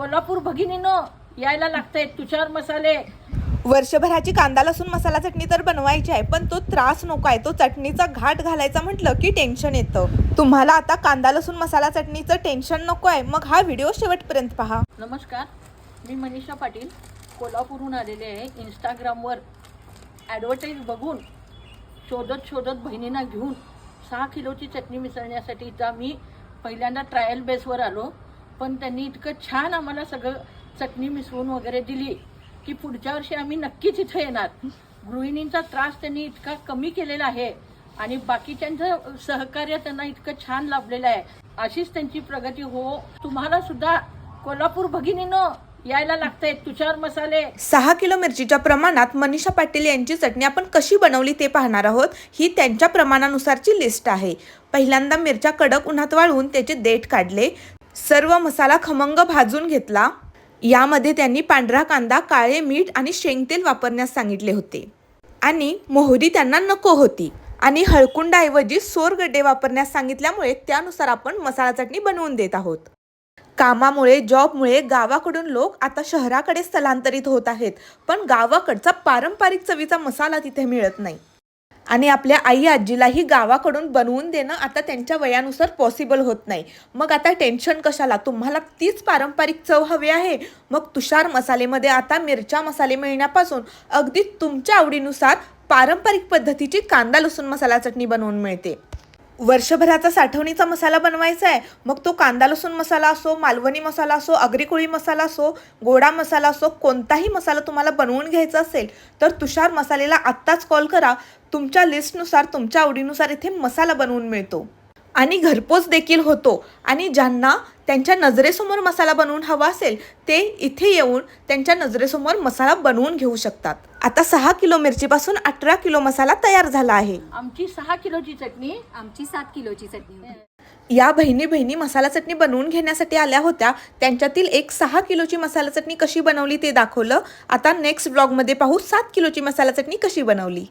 कोल्हापूर भगिनीनो यायला लागतंय तुषार मसाले. वर्षभराची कांदा लसूण मसाला चटणी तर बनवायची आहे पण तो त्रास नको आहे. तो चटणीचा घाट घालायचा म्हटलं की टेन्शन येतं. तुम्हाला आता कांदा लसूण मसाला चटणीचं टेन्शन नको आहे. मग हा व्हिडिओ शेवटपर्यंत पहा. नमस्कार मी मनीषा पाटील. कोल्हापूरहून आलेले आहे. इंस्टाग्रामवर ॲडव्हर्टाईज बघून शोधत शोधत बहिणींना घेऊन सहा किलोची चटणी मिसळण्यासाठी इथं मी पहिल्यांदा ट्रायल बेसवर आलो. पण त्यांनी इतकं छान आम्हाला सगळं चटणी मिसळून वगैरे दिली की पुढच्या वर्षी आम्ही नक्कीच इथं येणार. गृहिणींचा त्रास त्यांनी इतका कमी केलेला आहे आणि बाकीच्यांचं सहकार्य त्यांना इतकं छान लाभलेलं आहे. अशीच त्यांची प्रगती हो. तुम्हाला सुद्धा कोल्हापूर भगिनीनं यायला लागतंय तुषार मसाले. सहा किलो मिरचीच्या प्रमाणात मनीषा पाटील यांची चटणी आपण कशी बनवली ते पाहणार आहोत. ही त्यांच्या प्रमाणानुसारची लिस्ट आहे. पहिल्यांदा मिरच्या कडक उन्हात वाळवून त्याचे देठ काढले. सर्व मसाला खमंग भाजून घेतला. यामध्ये त्यांनी पांढरा कांदा काळे मीठ आणि शेंगतेल वापरण्यास सांगितले होते. आणि मोहरी त्यांना नको होती. आणि हळकुंडाऐवजी सोरगड्डे वापरण्यास सांगितल्यामुळे त्यानुसार आपण मसाला चटणी बनवून देत आहोत. कामामुळे जॉबमुळे गावाकडून लोक आता शहराकडे स्थलांतरित होत आहेत. पण गावाकडचा पारंपरिक चवीचा मसाला तिथे मिळत नाही. आणि आपल्या आई आजीलाही गावाकडून बनवून देणं आता त्यांच्या वयानुसार पॉसिबल होत नाही. मग आता टेन्शन कशाला? तुम्हाला तीच पारंपरिक चव हवी आहे. मग तुषार मसालेमध्ये आता मिरच्या मसाले मिळण्यापासून अगदी तुमच्या आवडीनुसार पारंपरिक पद्धतीची कांदा लसूण मसाला चटणी बनवून मिळते. वर्षभराचा साठवणीचा मसाला बनवायचा आहे. मग तो कांदा लसूण मसाला असो मालवणी मसाला असो अग्रिकोळी मसाला असो गोडा मसाला असो कोणताही मसाला तुम्हाला बनवून घ्यायचा असेल तर तुषार मसालेला आत्ताच कॉल करा. तुमच्या लिस्टनुसार तुमच्या आवडीनुसार इथे मसाला बनवून मिळतो. आणि घरपोच देखील होतो. आणि ज्यांना त्यांच्या नजरेसमोर मसाला बनवून हवा असेल ते इथे येऊन त्यांच्या नजरेसमोर मसाला बनवून घेऊ शकतात. आता सहा किलो मिरचीपासून अठरा किलो मसाला तयार झाला आहे. आमची सहा किलोची चटणी आमची सात किलोची चटणी या बहिणी बहिणी मसाला चटणी बनवून घेण्यासाठी आल्या होत्या. त्यांच्यातील एक सहा किलोची मसाला चटणी कशी बनवली ते दाखवलं. आता नेक्स्ट ब्लॉगमध्ये पाहू सात किलोची मसाला चटणी कशी बनवली.